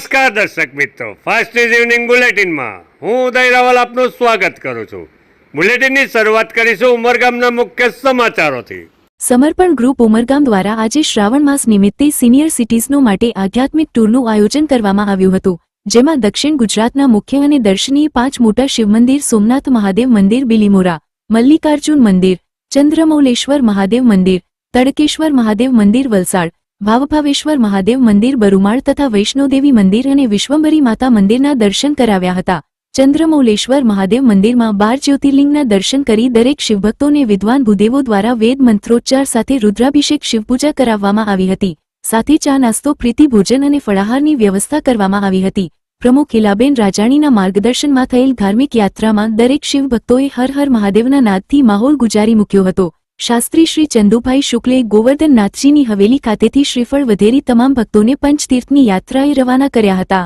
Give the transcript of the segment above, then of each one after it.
નમસ્કાર દર્શક મિત્રો. ફાસ્ટ ઇવનિંગ બુલેટિનમાં હું ઉદય રાવલ આપનું સ્વાગત કરું છું. બુલેટિનની શરૂઆત કરીશું ઉમરગામના મુખ્ય સમાચારોથી. સમર્પણ ગ્રુપ ઉમરગામ દ્વારા આજે શ્રાવણ માસ નિમિત્તે સિનિયર સિટીઝનો માટે આધ્યાત્મિક ટૂરનું આયોજન કરવામાં આવ્યું હતું, જેમાં દક્ષિણ ગુજરાતના મુખ્ય અને દર્શનીય પાંચ મોટા શિવમંદિર સોમનાથ મહાદેવ મંદિર, બિલીમોરા, મલ્લિકાર્જુન મંદિર, ચંદ્રમૌલેશ્વર મહાદેવ મંદિર, તડકેશ્વર મહાદેવ મંદિર, વલસાડ ભાવભાવેશ્વર મહાદેવ મંદિર બરુમાળ તથા વૈષ્ણોદેવી મંદિર અને વિશ્વંભરી માતા મંદિરના દર્શન કરાવ્યા હતા. ચંદ્રમૌલેશ્વર મહાદેવ મંદિરમાં બાર જ્યોતિર્લિંગના દર્શન કરી દરેક શિવભક્તોને વિદ્વાન ભૂદેવો દ્વારા વેદ મંત્રોચ્ચાર સાથે રુદ્રાભિષેક શિવપૂજા કરાવવામાં આવી હતી. સાથે ચા નાસ્તો, પ્રીતિ ભોજન અને ફળાહારની વ્યવસ્થા કરવામાં આવી હતી. પ્રમુખ ઇલાબેન રાજાણીના માર્ગદર્શનમાં થયેલ ધાર્મિક યાત્રામાં દરેક શિવભક્તોએ હર હર મહાદેવના નાદથી માહોલ ગુજારી મૂક્યો હતો. શાસ્ત્રી શ્રી ચંદુભાઈ શુક્લે ગોવર્ધન નાથજીની હવેલી ખાતેથી શ્રીફળ વધેરી તમામ ભક્તોને પંચતીર્થની યાત્રાએ રવાના કર્યા હતા.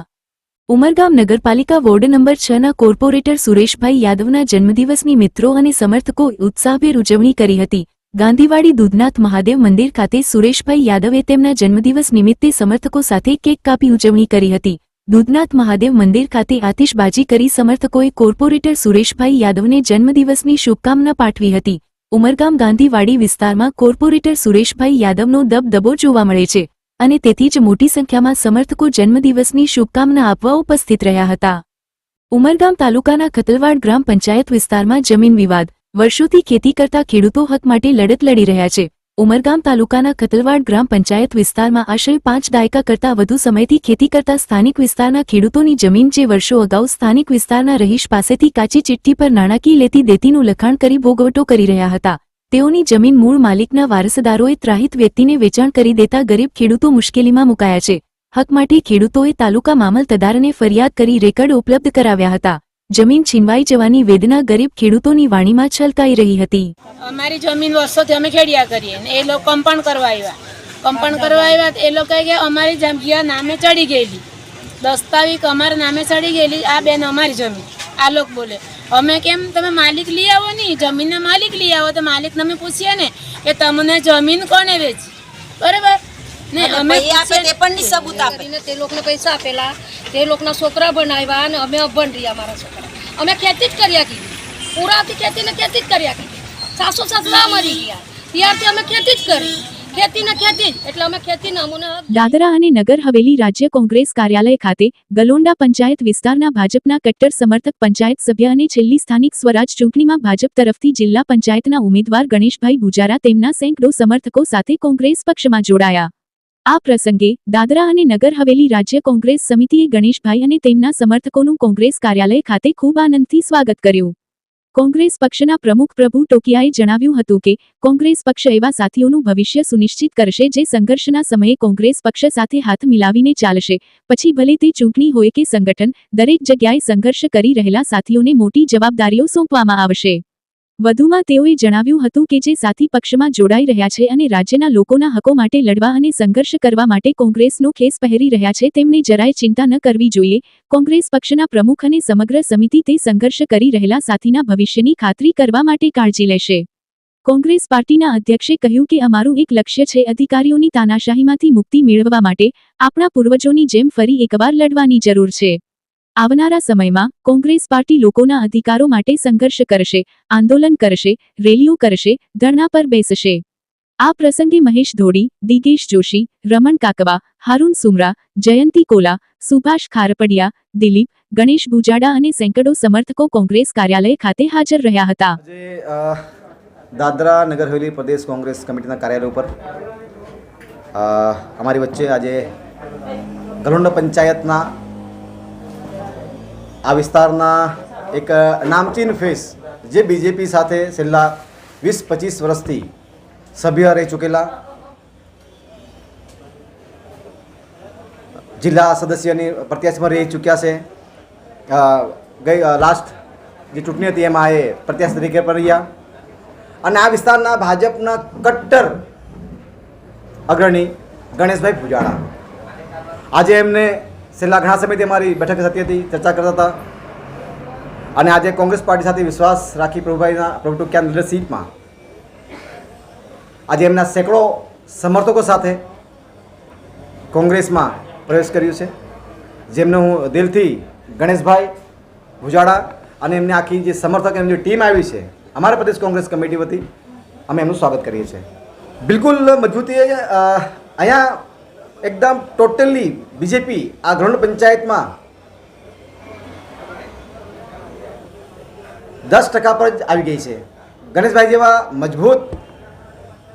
ઉમરગામ નગરપાલિકા વોર્ડ નંબર છના કોર્પોરેટર સુરેશભાઈ યાદવના જન્મદિવસની મિત્રો અને સમર્થકો ઉત્સાહભેર ઉજવણી કરી હતી. ગાંધીવાડી દૂધનાથ મહાદેવ મંદિર ખાતે સુરેશભાઈ યાદવે તેમના જન્મદિવસ નિમિત્તે સમર્થકો સાથે કેક કાપી ઉજવણી કરી હતી. દૂધનાથ મહાદેવ મંદિર ખાતે આતિશબાજી કરી સમર્થકોએ કોર્પોરેટર સુરેશભાઈ યાદવને જન્મદિવસની શુભકામના પાઠવી હતી. ઉમરગામ ગાંધીવાડી વિસ્તારમાં કોર્પોરેટર સુરેશભાઈ યાદવનો દબદબો જોવા મળે છે અને તેથી જ મોટી સંખ્યામાં સમર્થકો જન્મદિવસની શુભકામના આપવા ઉપસ્થિત રહ્યા હતા. ઉમરગામ તાલુકાના ખતલવાડ ગ્રામ પંચાયત વિસ્તારમાં જમીન વિવાદ, વર્ષોથી ખેતી કરતા ખેડૂતો હક માટે લડત લડી રહ્યા છે. ઉમરગામ તાલુકાના ખતલવાડ ગ્રામ પંચાયત વિસ્તારમાં આશરે પાંચ દાયકા કરતા વધુ સમયથી ખેતી કરતા સ્થાનિક વિસ્તારના ખેડૂતોની જમીન જે વર્ષો અગાઉ સ્થાનિક વિસ્તારના રહીશ પાસેથી કાચી ચિઠ્ઠી પર નાણાકીય લેતી દેતીનું લખાણ કરી ભોગવટો કરી રહ્યા હતા. તેઓની જમીન મૂળ માલિકના વારસદારોએ ત્રાહિત વ્યક્તિને વેચાણ કરી દેતા ગરીબ ખેડૂતો મુશ્કેલીમાં મુકાયા છે. હક માટે ખેડૂતોએ તાલુકા મામલતદારને ફરિયાદ કરી રેકર્ડ ઉપલબ્ધ કરાવ્યા હતા. જમીન છીનવાઈ જવાની વેદના ગરીબ ખેડૂતોની વાણીમાં છલકાઈ રહી હતી. અમારી જમીન વર્ષોથી અમે ખેડિયા કરીએ ને એ લોકો કંપણ કરવા આવ્યા. કંપણ કરવા આવ્યા એ લોકો કે અમારી જગ્યા નામે ચડી ગયેલી. દસ્તાવેજ અમારા નામે ચડી ગયેલી આ બેન અમારી જમીન. આ લોકો બોલે અમે કેમ તમે માલિક લઈ આવો નહીં જમીનના માલિક લઈ આવો તો માલિકને અમે પૂછીએ ને કે તમને જમીન કોને વેચી? બરાબર? ને અમે આપે તે પણ લોકોને પૈસા આપેલા તે લોકોના છોકરા બનાવ્યા અને અમે અભણ રહ્યા મારા છોકરા. અમે ખેતી જ કર્યા કીધી પૂરાથી ખેતીને ખેતી જ કર્યા કીધી સાસુ સસરા મરી ગયા. ત્યારથી અમે ખેતી જ કરી. દાદરા અને નગર હવેલી રાજ્ય કોંગ્રેસ કાર્યાલય ખાતે ગલોંડા પંચાયત વિસ્તારના ભાજપના કટ્ટર સમર્થક પંચાયત સભ્ય અને છેલ્લી સ્થાનિક સ્વરાજ ચૂંટણીમાં ભાજપ તરફથી જિલ્લા પંચાયતના ઉમેદવાર ગણેશભાઈ ભુજારા તેમના સેંકડો સમર્થકો સાથે કોંગ્રેસ પક્ષમાં જોડાયા. આ પ્રસંગે દાદરા અને નગર હવેલી રાજ્ય કોંગ્રેસ સમિતિએ ગણેશભાઈ અને તેમના સમર્થકોનું કોંગ્રેસ કાર્યાલય ખાતે ખૂબ આનંદથી સ્વાગત કર્યું. કોંગ્રેસ પક્ષના પ્રમુખ પ્રભુ ટોકિયાએ જણાવ્યું હતું કે, કોંગ્રેસ પક્ષ એવા સાથીઓનું ભવિષ્ય સુનિશ્ચિત કરશે જે સંઘર્ષના સમયે કોંગ્રેસ પક્ષ સાથે હાથ મિલાવીને ચાલશે. પછી ભલે તે ચૂંટણી હોય કે સંગઠન, દરેક જગ્યાએ સંઘર્ષ કરી રહેલા સાથીઓને મોટી જવાબદારીઓ સોંપવામાં આવશે. વધુમાં તેઓએ જણાવ્યું હતું કે જે સાથી પક્ષમાં જોડાઈ રહ્યા છે અને રાજ્યના લોકોના હકો માટે લડવા અને સંઘર્ષ કરવા માટે કોંગ્રેસનો ખેસ પહેરી રહ્યા છે તેમને જરાય ચિંતા ન કરવી જોઈએ. કોંગ્રેસ પક્ષના પ્રમુખ અને સમગ્ર સમિતિ તે સંઘર્ષ કરી રહેલા સાથીના ભવિષ્યની ખાતરી કરવા માટે કાળજી લેશે. કોંગ્રેસ પાર્ટીના અધ્યક્ષે કહ્યું કે અમારું એક લક્ષ્ય છે અધિકારીઓની તાનાશાહીમાંથી મુક્તિ મેળવવા માટે આપણા પૂર્વજોની જેમ ફરી એકવાર લડવાની જરૂર છે. આવનારા સમયમાં કોંગ્રેસ પાર્ટી લોકોના અધિકારો માટે સંઘર્ષ કરશે, આંદોલન કરશે, રેલીઓ કરશે, ધરણા પર બેસશે. આ પ્રસંગે મહેશ ધોડી દિગેશ જોશી, રમણ કાકવા, હારૂન સુમરા, જયંતી કોલા, સુભાષ ખારપડિયા, દિલીપ, ગણેશ ભુજાડા અને સેંકડો સમર્થકો કોંગ્રેસ કાર્યાલય ખાતે હાજર રહ્યા હતા. દાદરા નગર હવેલી પ્રદેશ કોંગ્રેસ કમિટીના કાર્યાલય ઉપર અમારી વચ્ચે આજે ગરુંડ પંચાયતના આ વિસ્તારના એક નામચીન ફેસ જે બીજેપી સાથે છેલ્લા વીસ, પચીસ વર્ષથી સભ્ય રહી ચૂકેલા. જિલ્લા સદસ્યની પ્રત્યાશીમાં રહી ચૂક્યા છે. ગઈ લાસ્ટ જે ચૂંટણી હતી એમાં એ પ્રત્યાશી તરીકે પણ રહ્યા અને આ વિસ્તારના ભાજપના કટ્ટર અગ્રણી ગણેશભાઈ પૂજાળા આજે એમને છેલ્લા ઘણા સમયથી અમારી બેઠક થતી હતી, ચર્ચા કરતા હતા. અને આજે કોંગ્રેસ પાર્ટી સાથે વિશ્વાસ રાખી પ્રભુભાઈના પ્રભુ ટુકિયા લીડરશીપમાં આજે એમના સેંકડો સમર્થકો સાથે કોંગ્રેસમાં પ્રવેશ કર્યું છે. જેમને હું દિલથી ગણેશભાઈ ભુજાડા અને એમની આખી જે સમર્થક, એમની ટીમ આવી છે, અમારા પ્રદેશ કોંગ્રેસ કમિટી વતી અમે એમનું સ્વાગત કરીએ છીએ. બિલકુલ મજબૂતી અહીંયા એકદમ ટોટલી બીજેપી આ ગ્રહણ પંચાયતમાં દસ ટકા પર જ આવી ગઈ છે. ગણેશભાઈ જેવા મજબૂત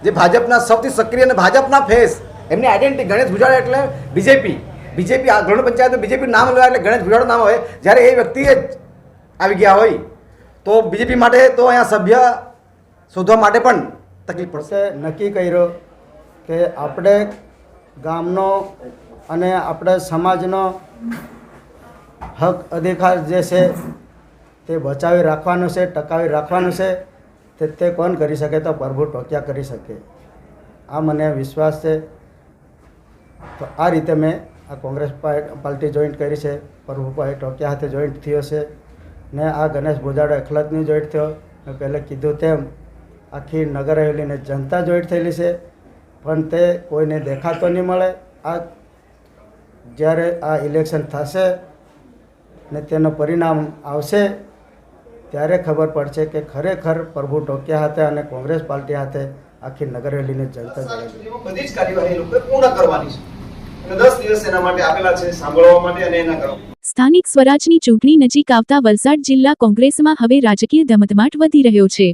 જે ભાજપના સૌથી સક્રિય અને ભાજપના ફેસ એમની આઈડેન્ટિટી ગણેશ ભુજાડ એટલે બીજેપી બીજેપી આ ગ્રહણ પંચાયતમાં બીજેપી નામ લેવા એટલે ગણેશ ભુજાડ નામ હોય, જ્યારે એ વ્યક્તિ જ આવી ગયા હોય. તો બીજેપી માટે તો અહીંયા સભ્ય શોધવા માટે પણ તકલીફ પડશે. નક્કી કર્યો કે આપણે ગામનો અને આપણા સમાજનો હક અધિકાર જે છે તે બચાવી રાખવાનો છે, ટકાવી રાખવાનો છે, તે તે કોણ કરી શકે? તો પ્રભુ ટોકિયા કરી શકે. આ મને વિશ્વાસ છે. તો આ રીતે મેં આ કોંગ્રેસ પાર્ટી જોઈન્ટ કરી છે. પ્રભુભાઈ ટોકિયા હાથે જોઈન્ટ થયો છે. ને આ ગણેશ બોજાડો એકલતની જોઈન્ટ થયો. મેં પહેલાં કીધું તેમ, આખી નગર હવેલીને જનતા જોઈન્ટ થયેલી છે. પણ તે કોઈને દેખાતો નહીં મળે. આ જ્યારે આ ઇલેક્શન થશે ને તેનું પરિણામ આવશે ત્યારે ખબર પડશે કે ખરેખર પ્રભુ ટોક્યા હાથે અને કોંગ્રેસ પાર્ટી હાથે આખી નગરવેલીને જનતા બધી જ કાર્યવાહી લોકોએ પૂર્ણ કરવાની છે. અને દસ દિવસ એના માટે આપેલા છે સાંભળવા માટે અને એના કરવા સ્થાનિક સ્વરાજની ચૂંટણી નજીક આવતા વલસાડ જિલ્લા કોંગ્રેસમાં હવે રાજકીય ધમધમાટ વધી રહ્યો છે.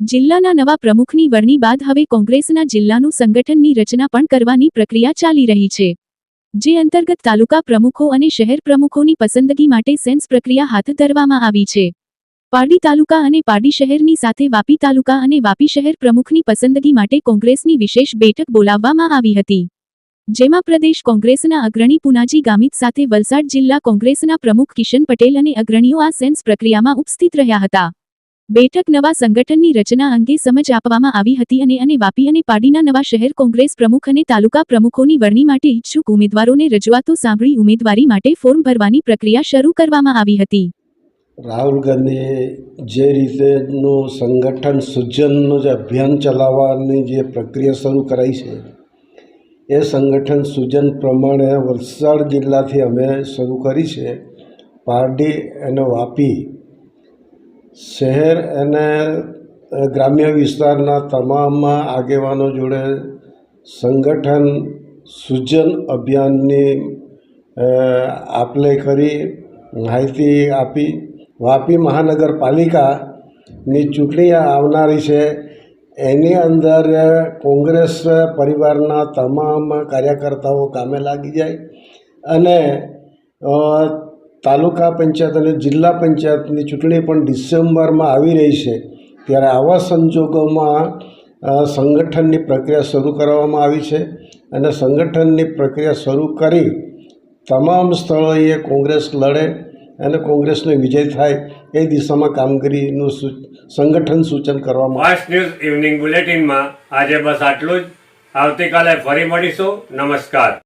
જિલ્લાના નવા પ્રમુખની વરણી બાદ હવે કોંગ્રેસના જિલ્લાનું સંગઠનની રચના પણ કરવાની પ્રક્રિયા ચાલી રહી છે. જે અંતર્ગત તાલુકા પ્રમુખો અને શહેર પ્રમુખોની પસંદગી માટે સેન્સ પ્રક્રિયા હાથ ધરવામાં આવી છે. પારડી તાલુકા અને પારડી શહેરની સાથે વાપી તાલુકા અને વાપી શહેર પ્રમુખની પસંદગી માટે કોંગ્રેસની વિશેષ બેઠક બોલાવવામાં આવી હતી. જેમાં પ્રદેશ કોંગ્રેસના અગ્રણી પુનાજી ગામિત સાથે વલસાડ જિલ્લા કોંગ્રેસના પ્રમુખ કિશન પટેલ અને અગ્રણીઓ આ સેન્સ પ્રક્રિયામાં ઉપસ્થિત રહ્યા હતા. બેઠક નવા સંગઠનની રચના અંગે સમજ આપવામાં આવી હતી અને અને વાપી અને પાડીના નવા શહેર કોંગ્રેસ પ્રમુખ અને તાલુકા પ્રમુખોની વરણી માટે ઇચ્છુક ઉમેદવારોને રજૂઆતો સાંભળી ઉમેદવારી માટે ફોર્મ ભરવાની પ્રક્રિયા શરૂ કરવામાં આવી હતી. રાહુલ ગાંધીએ જે રીતેનું સંગઠન સૂજનનું જે અભિયાન ચલાવવાની જે પ્રક્રિયા શરૂ કરાઈ છે, એ સંગઠન સૂજન પ્રમાણે વલસાડ જિલ્લાથી અમે શરૂ કરી છે. પારડી અને વાપી શહેર અને ગ્રામ્ય વિસ્તારના તમામ આગેવાનો જોડે સંગઠન સૂજન અભિયાનની આપલે કરી, માહિતી આપી. વાપી મહાનગરપાલિકાની ચૂંટણી આવનારી છે. એની અંદર કોંગ્રેસ પરિવારના તમામ કાર્યકર્તાઓ કામે લાગી જાય. અને તાલુકા પંચાયત અને જિલ્લા પંચાયતની ચૂંટણી પણ ડિસેમ્બરમાં આવી રહી છે. ત્યારે આવા સંજોગોમાં સંગઠનની પ્રક્રિયા શરૂ કરવામાં આવી છે અને સંગઠનની પ્રક્રિયા શરૂ કરી તમામ સ્થળોએ કોંગ્રેસ લડે અને કોંગ્રેસનો વિજય થાય એ દિશામાં કામગીરીનું સંગઠન સૂચન કરવામાં ફાસ્ટ ન્યૂઝ ઇવનિંગ બુલેટિનમાં આજે બસ આટલું જ. આવતીકાલે ફરી મળીશું. નમસ્કાર.